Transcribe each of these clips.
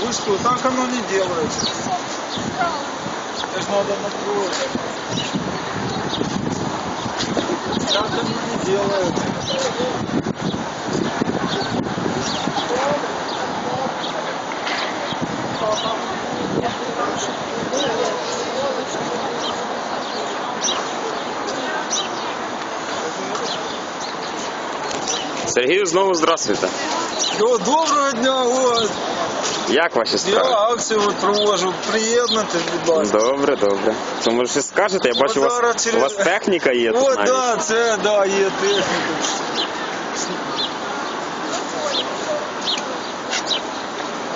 Вы что, так оно не делается. Это надо напротив. Так оно не делается. Сергію, знову здравствуйте. Доброго дня, о, Як ваші я справи? акцію от провожу. Приєднати, будь ласка. Добре, добре. То може щось скажете? Я бачу, у вас, через- у вас техніка є тут О, навіть. да, це, да, є техніка.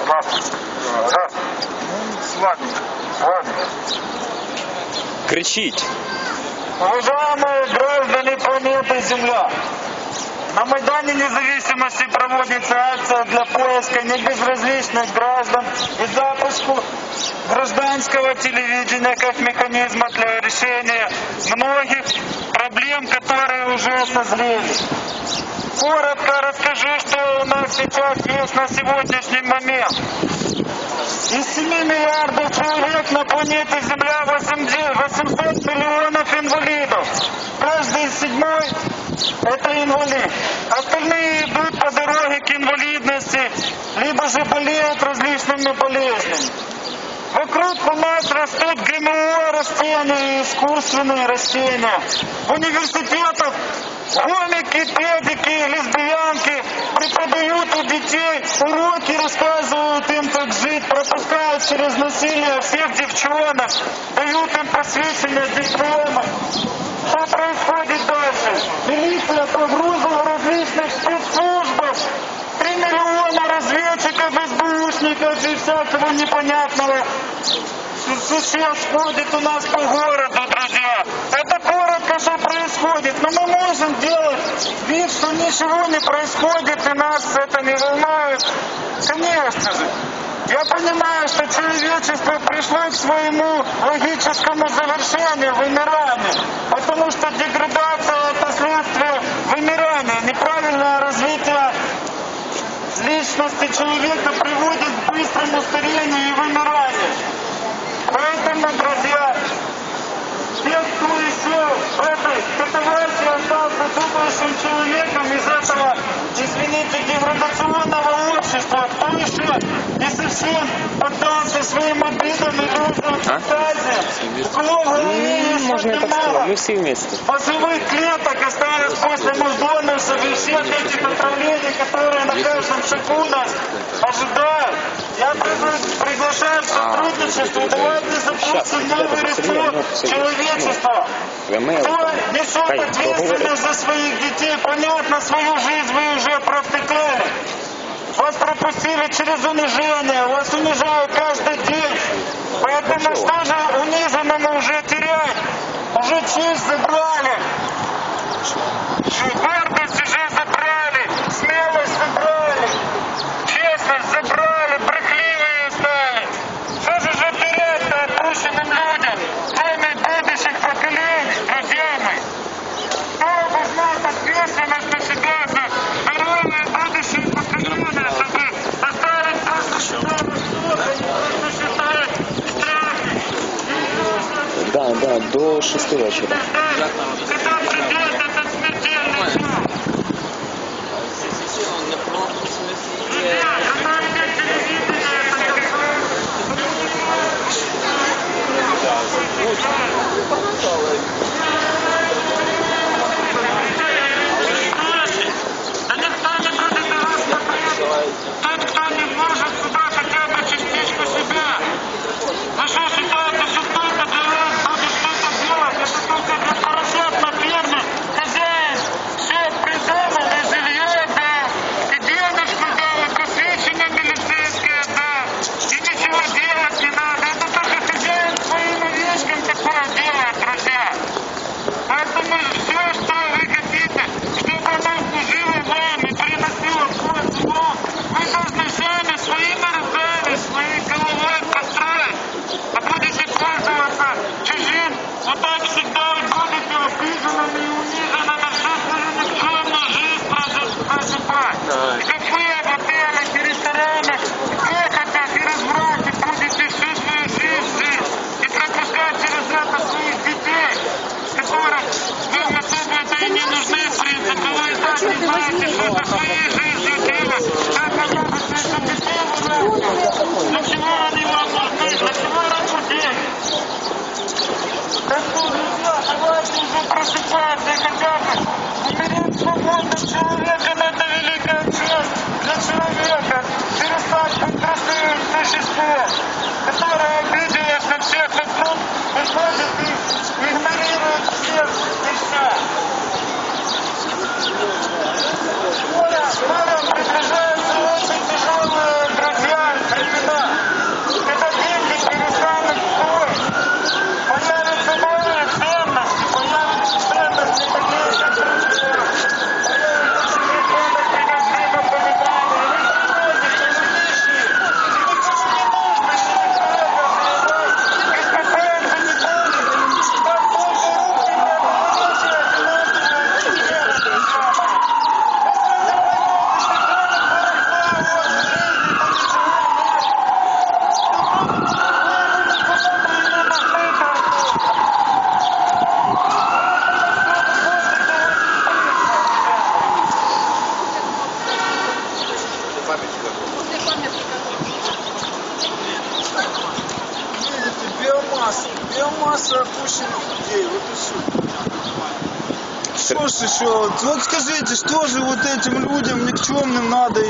Раз. Ладно. Ладно. Кричіть. Уважаемые граждане планеты Земля, на Майдане Независимости проводится акция для поиска небезразличных граждан и запуску гражданского телевидения как механизма для решения многих проблем, которые уже созрели. Коротко расскажу, что у нас сейчас есть на сегодняшний момент. Из 7 миллиардов человек на планете Земля 80 800 миллионов инвалидов. Каждый седьмой – это инвалид. Остальные идут по дороге к инвалидности, либо же болеют различными болезнями. Вокруг у нас растут ГМО растения и искусственные растения. В университетах гомики, педики, лесбиянки преподают у детей уроки, рассказывают им, как жить, пропускают через насилие всех девчонок, дают им посвящение диплома. Что происходит дальше? Милиция погрузила различных спецслужбах, Три миллиона разведчиков, СБУшников и всякого непонятного существ ходит у нас по городу, друзья. Это коротко, что происходит. Но мы можем делать вид, что ничего не происходит, и нас это не волнует. Конечно же. Я понимаю, что человечество пришло к своему логическому завершению, вымиранию. Потому что деградация это следствие вымирания, неправильное развитие личности человека приводит к быстрому старению и вымиранию. Поэтому, друзья, в этой катавасии остался думающим человеком из этого, извините, деградационного общества, кто еще не совсем поддался своим обидам и ложным фантазиям, у кого в голове еще Можно я так сказал, мало мы все вместе. позывных клеток осталось после Макдональдса и всех этих отравлений, которые на каждом шагу нас ожидают. Я пригла- приглашаю сотрудничеству. Давайте запустим новый ресурс человечества. ВМЛ. Кто несет ответственность за своих детей? Понятно, свою жизнь вы уже провтыкали. Вас пропустили через унижение, вас унижают каждый день. Поэтому что же униженному уже терять? Уже честь забрали. Гордость до 6 вечора.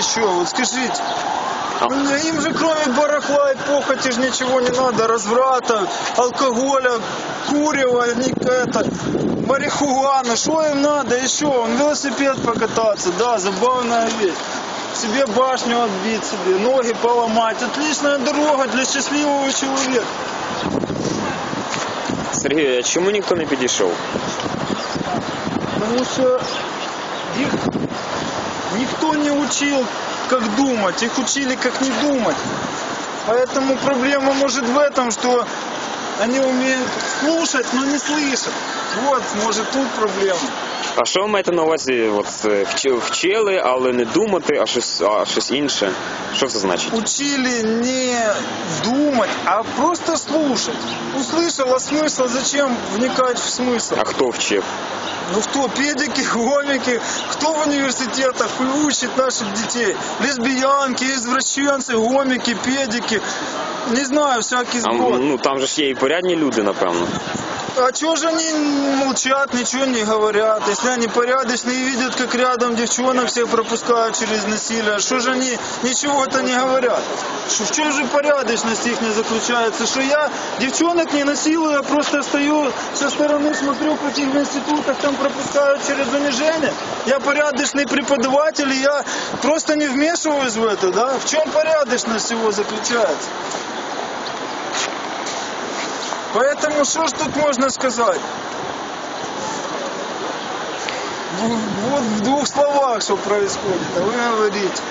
еще? Вот скажите. Ну, Им же кроме барахла и похоти же ничего не надо, разврата, алкоголя, курева, ни- это, марихуана, что им надо еще? Он велосипед покататься, да, забавная вещь. Себе башню отбить себе, ноги поломать. Отличная дорога для счастливого человека. Сергій, а чому ніхто не підійшов? Потому что их никто не учил, как думать, их учили, как не думать. Поэтому проблема может в этом, что они умеют слушать, но не слышать. Вот, может, тут проблема. А що ви маєте на увазі? От, е, вчи- вчили, але не думати, а щось, а щось інше? Що це значить? Учили не думать, а просто слушать. Услышал, а смысл зачем вникать в смысл? А хто вчив? Ну кто, педики, гомики, кто в университетах учит наших детей? Лесбиянки, извращенцы, гомики, педики, не знаю, всякий А, сброд. ну там же ж є і порядні люди, напевно. А чего же они молчат, ничего не говорят? Если они порядочные и видят, как рядом девчонок всех пропускают через насилие, что же они ничего-то не говорят? Что- В чем же порядочность их не заключается? Что я девчонок не насилую, я просто стою со стороны, смотрю, как их в институтах там пропускают через унижение? Я порядочный преподаватель, и я просто не вмешиваюсь в это, да? В чем порядочность его заключается? Поэтому что ж тут можно сказать? Ну, Вот в двух словах, что происходит, а вы говорите.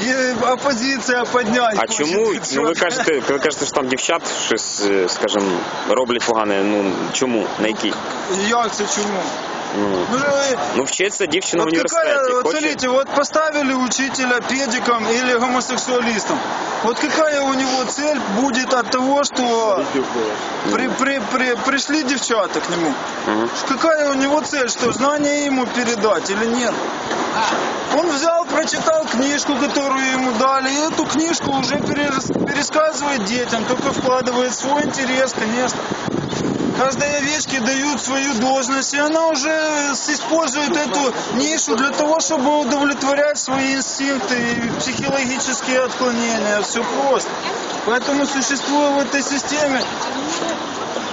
И оппозиция поднять. А хочет чому? их Ну ви всё. кажете, ви кажете, що там дівчат щось, е, скажімо, роблять погане. Ну чому? На якій? Як це чому? Ну, Ну, же вы- ну вчиться дівчина в вот університеті. какая, вот Хоче... смотрите, вот поставили учителя педиком или гомосексуалистом. Вот какая у него цель будет от того, что при, при, при, пришли девчата к нему? Мгм. Какая у него цель, что знания ему передать или нет? Он взял, прочитал книжку, которую ему дали, и эту книжку уже перес- пересказывает детям, только вкладывает свой интерес, конечно. Каждой овечке дают свою должность, и она уже использует эту нишу для того, чтобы удовлетворять свои инстинкты и психологические отклонения. Все просто. Поэтому существуя в этой системе,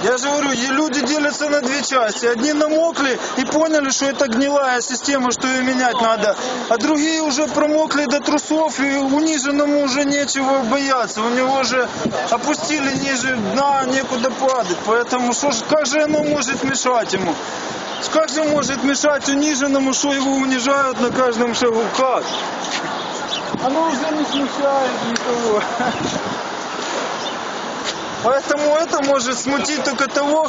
я же говорю, и люди делятся на две части. Одни намокли и поняли, что это гнилая система, что ее менять надо. А другие уже промокли до трусов, и униженному уже нечего бояться. У него уже опустили ниже дна, некуда падать. Поэтому что ж, как же оно может мешать ему? Как же может мешать униженному, что его унижают на каждом шагу? Как? Оно уже не смущает никого. Поэтому это может смутить только того,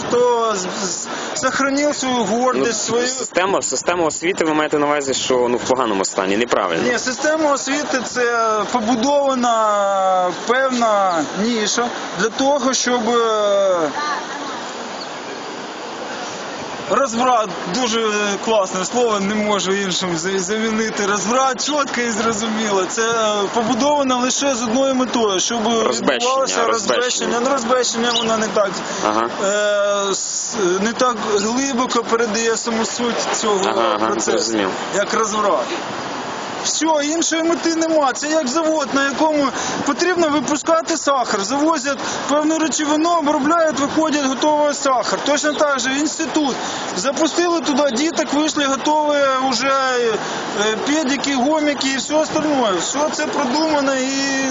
с- сохранил свою Ну, свою... система, система освіти ви маєте на увазі, що ну в поганому стані, неправильно. Ні, система освіти це побудована певна ніша для того, щоб е, Розврат дуже класне слово, не можу іншим замінити. Розврат чітко і зрозуміло. Це е, побудовано лише з одною метою, щоб відбувалося розбещення. Ну, розбещення воно не так Ага. е, не так глибоко передає саму суть цього Ага, процесу, як розврат. Все, іншої мети нема. Це як завод, на якому потрібно випускати сахар. Завозять певну речовину, обробляють, виходять готовий сахар. Точно так же інститут. Запустили туди діток, вийшли готові вже е, педики, гоміки і все остальное. Все це продумано і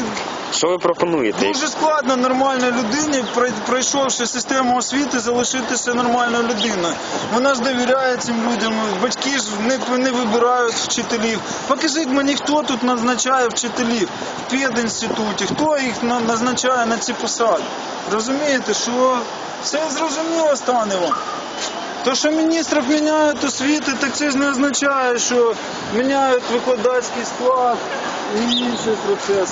Що ви пропонуєте? Дуже складно нормальній людині, прой- пройшовши систему освіти, залишитися нормальною людиною. Вона ж довіряє цим людям. Батьки ж не, не вибирають вчителів. Покажіть мені, хто тут назначає вчителів в педінституті, хто їх назначає на ці посади. Розумієте, що все зрозуміло стане вам. То, що міністрів міняють освіти, так це ж не означає, що міняють викладацький склад і інший процес.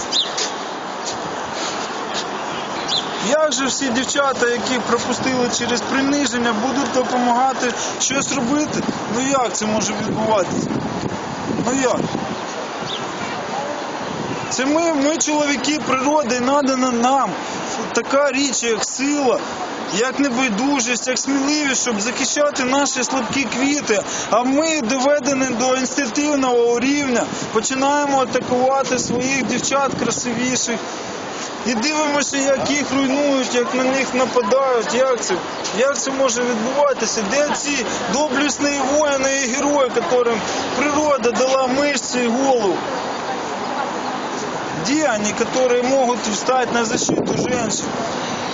Як же всі дівчата, які пропустили через приниження, будуть допомагати щось робити? Ну як це може відбуватися? Ну як? Це ми, ми чоловіки природи, і надана нам така річ, як сила, як небайдужість, як сміливість, щоб захищати наші слабкі квіти. А ми доведені до інстинктивного рівня, починаємо атакувати своїх дівчат красивіших. І дивимося, як їх руйнують, як на них нападають. Як це? Як це може відбуватися? Де ці доблісні воїни і герої, яким природа дала мишці і голову? Де вони, которые можуть встати на защиту женщин?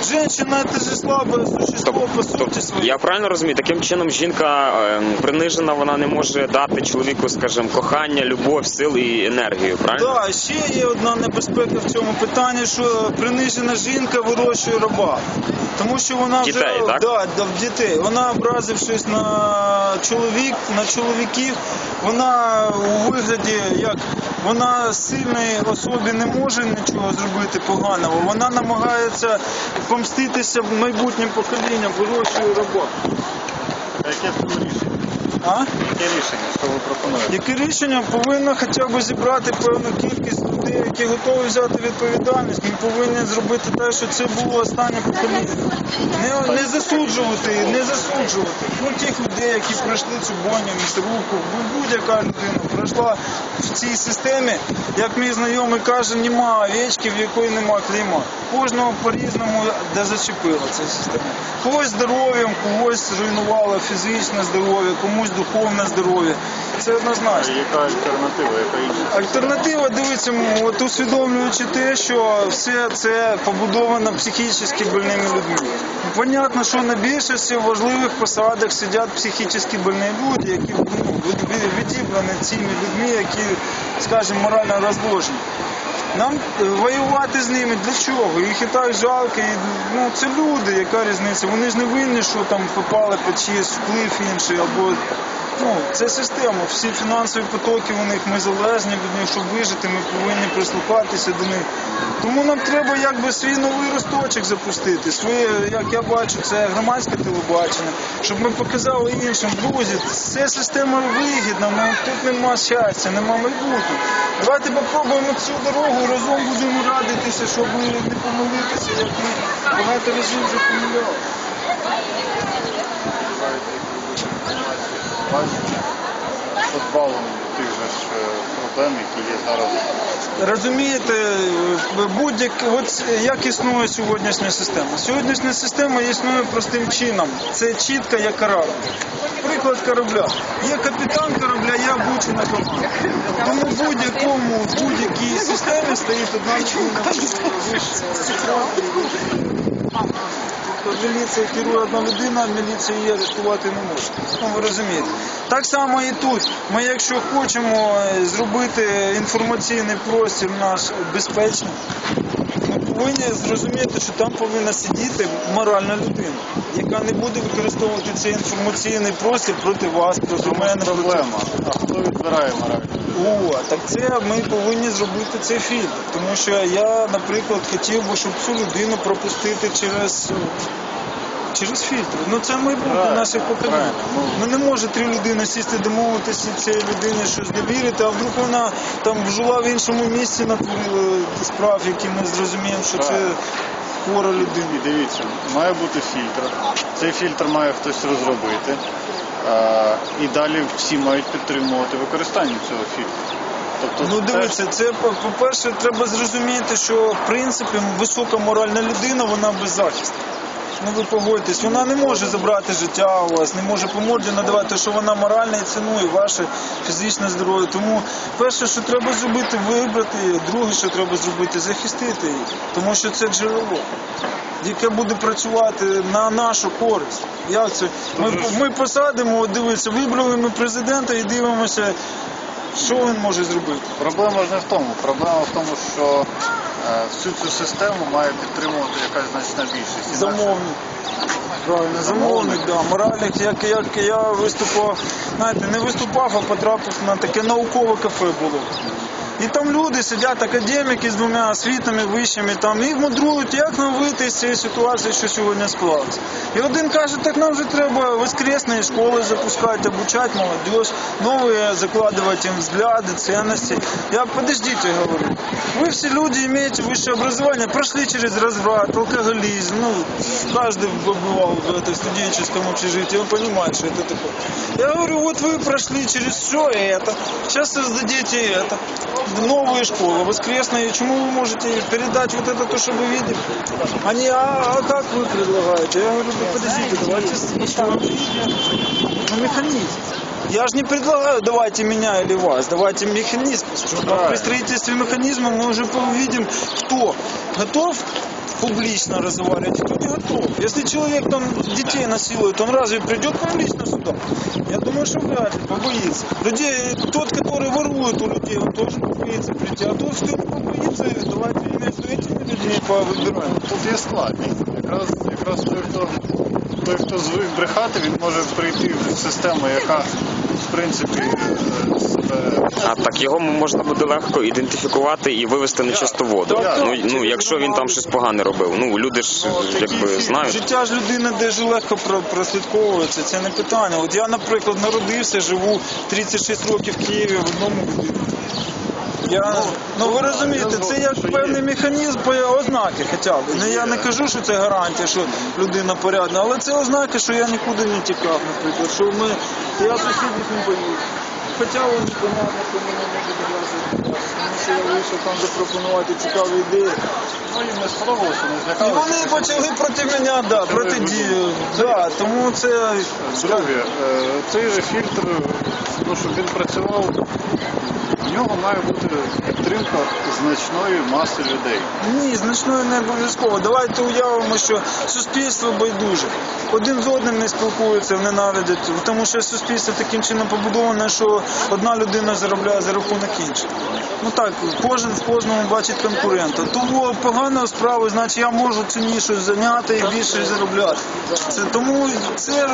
Женщина это же слабое существо по Тобто, своей. я правильно розумію, таким чином жінка ем, принижена, вона не може дати чоловіку, скажімо, кохання, любов, сил і енергію, правильно? Так, ще є одна небезпека в цьому питанні, що принижена жінка вирощує раба. Тому що вона вже Дітей, так? Да, да, в дітей. Вона образившись на чоловік, на чоловіків, вона у вигляді, як вона сильної особі не може нічого зробити поганого. Вона намагається помститися майбутнім поколінням, вирощує раба. Яке рішення? А? Яке рішення? Що ви пропонуєте? Яке рішення повинно хоча б зібрати певну кількість які готові взяти відповідальність. Ми повинні зробити те, що це було останнє покоління. Не, не засуджувати, не засуджувати. Ну тих людей, які пройшли цю бойню, місцевуку, будь-яка людина пройшла в цій системі, як мій знайомий каже, нема овечки, в якої нема кліма. Кожного по-різному де зачепила ця система. Когось здоров'ям, когось руйнувало фізичне здоров'я, комусь духовне здоров'я. Це однозначно. Яка альтернатива, яка інша? Альтернатива дивиться, от усвідомлюючи те, що все це побудовано психічно больними людьми. Понятно, що на більшості важливих посадах сидять психічно больні люди, які ну, від- від- відібрані цими людьми, які, скажімо, морально розложені. Нам е, воювати з ними для чого? Їх і так жалко. І, ну, це люди, яка різниця? Вони ж не винні, що там попали під чиїсь вплив інший або Ну, це система. Всі фінансові потоки у них ми залежні від них, щоб вижити, ми повинні прислухатися до них. Тому нам треба якби свій новий росточок запустити. Своє, як я бачу, це громадське телебачення, щоб ми показали іншим, друзі, ця система вигідна, ну тут нема щастя, нема майбутнього. Давайте попробуємо цю дорогу, разом будемо радитися, щоб не помилитися, як ми багато разів вже помиляли. Бачите, позбавлені тих же ж е, проблем, які є зараз. Розумієте, будь-як от як існує сьогоднішня система. Сьогоднішня система існує простим чином. Це чітко як корабль. Приклад корабля. Є капітан корабля, є обучена команда. Тому в будь-якому, в будь-якій системі стоїть одна людина Тобто міліція керує одна людина, міліція її арештувати не може. Ну ви розумієте. Так само і тут. Ми, якщо хочемо е, зробити інформаційний простір наш безпечним, ми повинні зрозуміти, що там повинна сидіти моральна людина, яка не буде використовувати цей інформаційний простір проти вас, проти мене. Проблема. А хто відбирає мораль? О, так це ми повинні зробити цей фільм. Тому що я, наприклад, хотів би, щоб цю людину пропустити через, через фільтр. Ну це майбутнє наших поколінь. Ну не може три людини сісти домовитися цій людині щось довірити, а вдруг вона там жила в іншому місці, натворила справ, які ми зрозуміємо, що це хвора людина. І дивіться, має бути фільтр. Цей фільтр має хтось розробити. І далі всі мають підтримувати використання цього фільтру. Тобто Ну дивіться, це по- по-перше, треба зрозуміти, що в принципі висока моральна людина, вона беззахисна. Ну ви погодьтесь, вона не може забрати життя у вас, не може поморді надавати, що вона моральна і цінує ваше фізичне здоров'я. Тому перше, що треба зробити, вибрати друге, що треба зробити, захистити її, тому що це джерело, яке буде працювати на нашу користь. Як це? Ми, ми посадимо, дивіться, вибрали ми президента і дивимося, що він може зробити. Проблема ж не в тому. Проблема в тому, що е, всю цю систему має підтримувати якась значна більшість. Інакше- Замовник. Правильно, замовник, да. Моральник, як, як я виступав, знаєте, не виступав, а потрапив на таке наукове кафе було. І там люди сидять, академіки з двома освітами вищими, там і мудрують, як нам вийти з цієї ситуації, що сьогодні склалася. І один каже, так нам вже треба воскресні школи запускати, обучати молодежь, новые закладывать им взгляды, ценности. Я подождите, говорю. Вы все люди имеете высшее образование, прошли через разврат, алкоголизм. Ну, каждый бывал в этой студенческом общежитии, он понимает, что это такое. Я говорю, вот вы прошли через все это, сейчас создадите это, новые школы, воскресные. Чему вы можете передать вот это то, что вы видели? Они, а, а как вы предлагаете? Я говорю, да подождите, давайте сначала ну, механизм. Я же не предлагаю, давайте меня или вас, давайте механизм. А При строительстве механизма мы уже увидим, кто готов публично разговаривать, кто не готов. Если человек там детей насилует, он разве придет публично сюда? Я думаю, что вряд ли, побоится. Людей, тот, который ворует у людей, он тоже побоится прийти. А тот, кто не побоится, давайте между этими людьми повыбираем. Тут є складність. Якраз, якраз той, хто, той, хто звик брехати, він може прийти в систему, яка в принципі е, себе А так його можна буде легко ідентифікувати і вивести на чисту воду. Так, Ну, ну якщо він там щось погане робив. Ну люди ж якби знають. Життя ж людини дуже легко про- прослідковується, це не питання. От я, наприклад, народився, живу 36 років в Києві в одному будинку. Я, ну ви розумієте, це як певний механізм по ознаки хоча б. Ну, я не кажу, що це гарантія, що людина порядна, але це ознаки, що я нікуди не тікав, наприклад, що ми, я сусідів не боюсь. Хоча вони понятно, що мене можуть образити, тому що я вийшов там запропонувати цікаві ідеї. ну, їм не сподобалося, не І вони почали проти мене, да, протидію. Да, тому це Друге, е, цей же фільтр, ну, щоб він працював, в нього має бути підтримка значної маси людей. ні, значною не обов'язково. Давайте уявимо, що суспільство байдуже. Один з одним не спілкуються, ненавидять, тому що суспільство таким чином побудоване, що одна людина заробляє за рахунок іншої. Ну так, кожен в кожному бачить конкурента. Того поганої справи, значить я можу цінніше зайняти і більше заробляти. Це тому це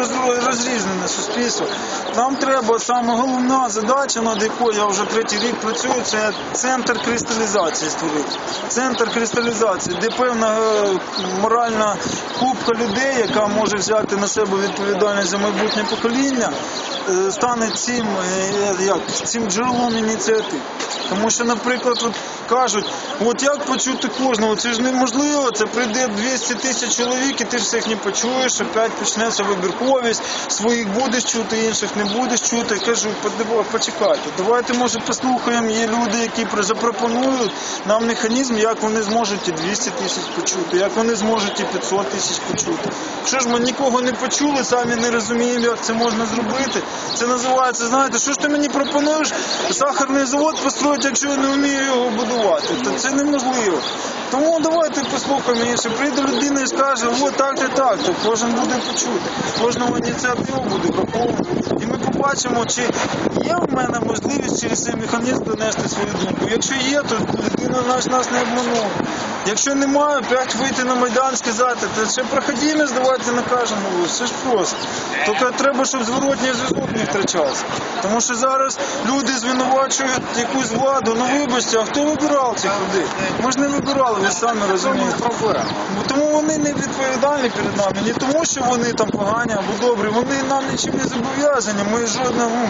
розрізнене суспільство. Нам треба саме головна задача, над якою я вже третій рік працюю, це центр кристалізації створити. Центр кристалізації, де певна е, моральна кубка людей, яка може взяти на себе відповідальність за майбутнє покоління, е, стане цим, е, як, цим джерелом ініціатив. Тому що, наприклад, от кажуть, от як почути кожного, це ж неможливо, це прийде 200 тисяч чоловік, і ти ж всіх не почуєш, опять почнеться вибірковість, своїх будеш чути, інших не будеш чути. Кажу, почекайте, давайте, може, послухаємо, є люди, які запропонують нам механізм, як вони зможуть і 200 тисяч почути, як вони зможуть і 500 тисяч почути. Що ж ми нікого не почули, самі не розуміємо, як це можна зробити. Це називається, знаєте, що ж ти мені пропонуєш сахарний завод построїти, якщо я не вмію його будувати. То це неможливо. Тому давайте послухаємо інше. Прийде людина і скаже, о так і так, то кожен буде почути. Кожного ініціатива буде врахована. І ми побачимо, чи є в мене можливість через цей механізм донести свою думку. Якщо є, то людина наш нас не обманула. Якщо немає, опять вийти на Майдан, сказати, то ще проходимость давайте накажемо. Все ж просто. Тільки треба, щоб зворотній зв'язок не втрачався. Тому що зараз люди звинувачують якусь владу. Ну вибачте, а хто вибирав цих людей? Ми ж не вибирали, ви самі розумієте. Проблема. Тому вони не відповідальні перед нами. Не тому, що вони там погані або добрі. Вони нам нічим не зобов'язані. Ми жодному.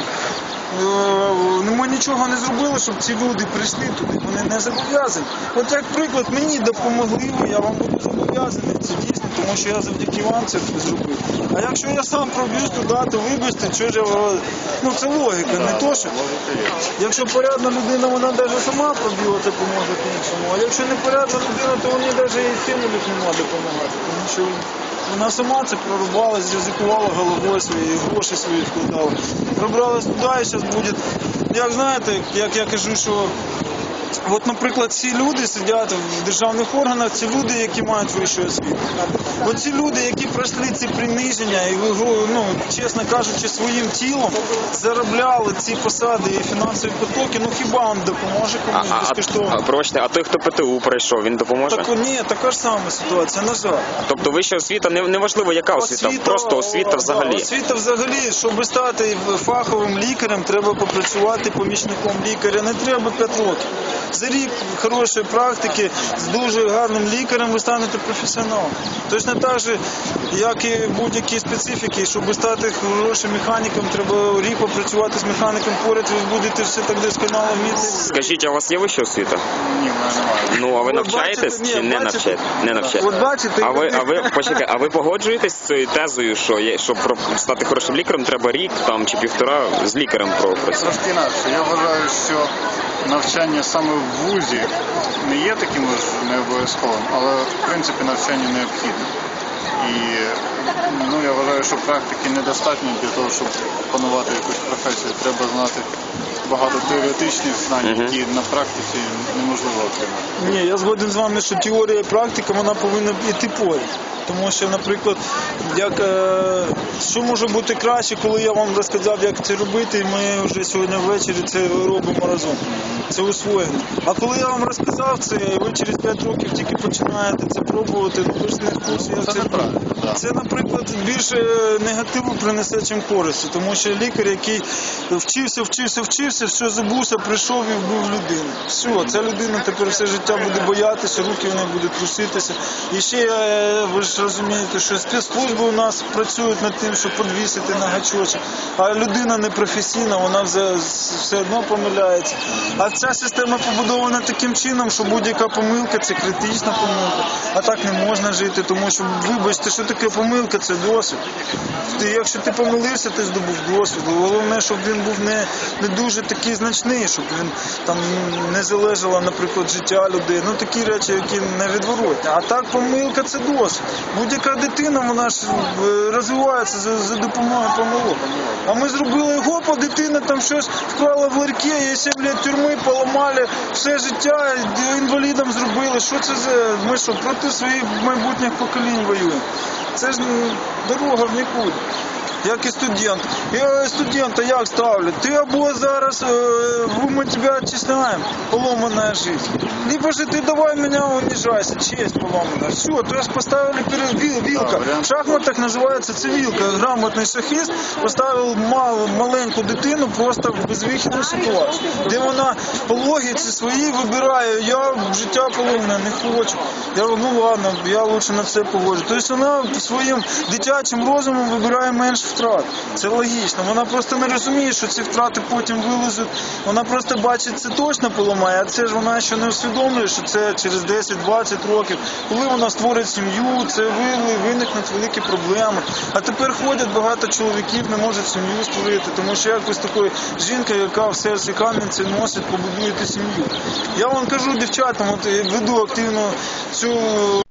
Е, Ми нічого не зробили, щоб ці люди прийшли туди. Вони не зобов'язані. От як приклад, мені допомогли я вам буду зобов'язаний. Це дійсно, тому що я завдяки вам це зробив. А якщо я сам проб'юсь туди, то вибачте, що ж я ну це логіка, не то що. Якщо порядна людина, вона навіть сама пробіла, це поможе іншому. А якщо не порядна людина, то вони навіть і не треба допомагати. Тому що вона сама це прорубала, зризикувала головою свої, гроші свої вкладала. Пробралась туди і зараз буде. Як знаєте, як я кажу, що От, наприклад, ці люди сидять в державних органах, це люди, які мають вищу освіту. От ці люди, які пройшли ці приниження і ну, чесно кажучи, своїм тілом заробляли ці посади і фінансові потоки, ну хіба вам допоможе комусь а, безкоштовно? а, пробачте, а той, хто ПТУ пройшов, він допоможе? Так ні, така ж сама ситуація, на жаль. Тобто вища освіта, не, неважливо яка освіта, просто освіта да, взагалі. Освіта взагалі, щоб стати фаховим лікарем, треба попрацювати помічником лікаря. Не треба 5 років. За рік хорошої практики з дуже гарним лікарем ви станете професіоналом. Точно так же, як і будь-які специфіки, щоб стати хорошим механіком, треба рік попрацювати з механіком поряд, ви будете все так досконало вміти. Скажіть, а у вас є вища освіта? Ні, немає. Ну, а ви От навчаєтесь бачите, чи ні, не бачите. навчаєте? Не навчаєте. От бачите, А ви, а ви почекай, а ви погоджуєтесь з цією тезою, що є, щоб про- стати хорошим лікарем, треба рік там чи півтора з лікарем пропрацювати? Трошки інакше. Я вважаю, що навчання саме в вузі не є таким ж не обов'язковим, але в принципі навчання необхідне. І ну, я вважаю, що практики недостатньо для того, щоб панувати якусь професію. Треба знати багато теоретичних знань, Мгм. які на практиці неможливо отримати. Ні, я згоден з вами, що теорія і практика вона повинна йти поряд. Тому що, наприклад, як, е, що може бути краще, коли я вам розказав, як це робити, і ми вже сьогодні ввечері це робимо разом. Це усвоєно. А коли я вам розказав це, і ви через 5 років тільки починаєте це пробувати, ну ви ж не в курсі, як Це це це, наприклад, більше негативу принесе, чим користі, тому що лікар, який вчився, вчився, вчився, все забувся, прийшов і вбив людину. Все, ця людина тепер все життя буде боятися, руки в неї будуть труситися. І ще е, ви ж розумієте, що спецслужби у нас працюють над тим, щоб підвісити на гачочок, а людина не професійна, вона все одно помиляється. А ця система побудована таким чином, що будь-яка помилка це критична помилка. А так не можна жити, тому що, вибачте, що таке помилка, це досвід. Якщо ти помилився, ти здобув досвід. Головне, щоб він був не, не дуже такий значний, щоб він там не залежало, наприклад, життя людей. Ну такі речі, які невідворотні. А так помилка це досвід. Будь-яка дитина вона ж е, розвивається за, за допомогою помилок. А ми зробили гоп, дитина там щось вкрала в ларьки, їй 7 лет тюрми поламали, все життя інвалідом зробили. Що це за ми що проти своїх майбутніх поколінь воюємо? Це ж дорога в нікуди. Як і студент. Я студента як ставлю? Ти або зараз е, ми тебе отчисляємо, поломанная жизнь. Либо же ты давай меня унижайся, честь поломана. Все, то есть поставили перед вил, вилка. В шахматах називається це вілка. Грамотний шахіст поставив мал, маленьку дитину просто в безвихідну ситуацію, де вона по логіці своїй вибирає, я в життя поломане не хочу. Я говорю, ну ладно, я лучше на це погоджу. Тобто вона своїм дитячим розумом вибирає менш втрат. Це логічно. Вона просто не розуміє, що ці втрати потім вилезуть. Вона просто бачить це точно поламає, а це ж вона ще не усвідомлює, що це через 10-20 років, коли вона створить сім'ю, це виникнуть великі проблеми. А тепер ходять багато чоловіків, не можуть сім'ю створити, тому що якось такої жінка, яка в серці камінці носить, побудуєте сім'ю. Я вам кажу дівчатам, от веду активно цю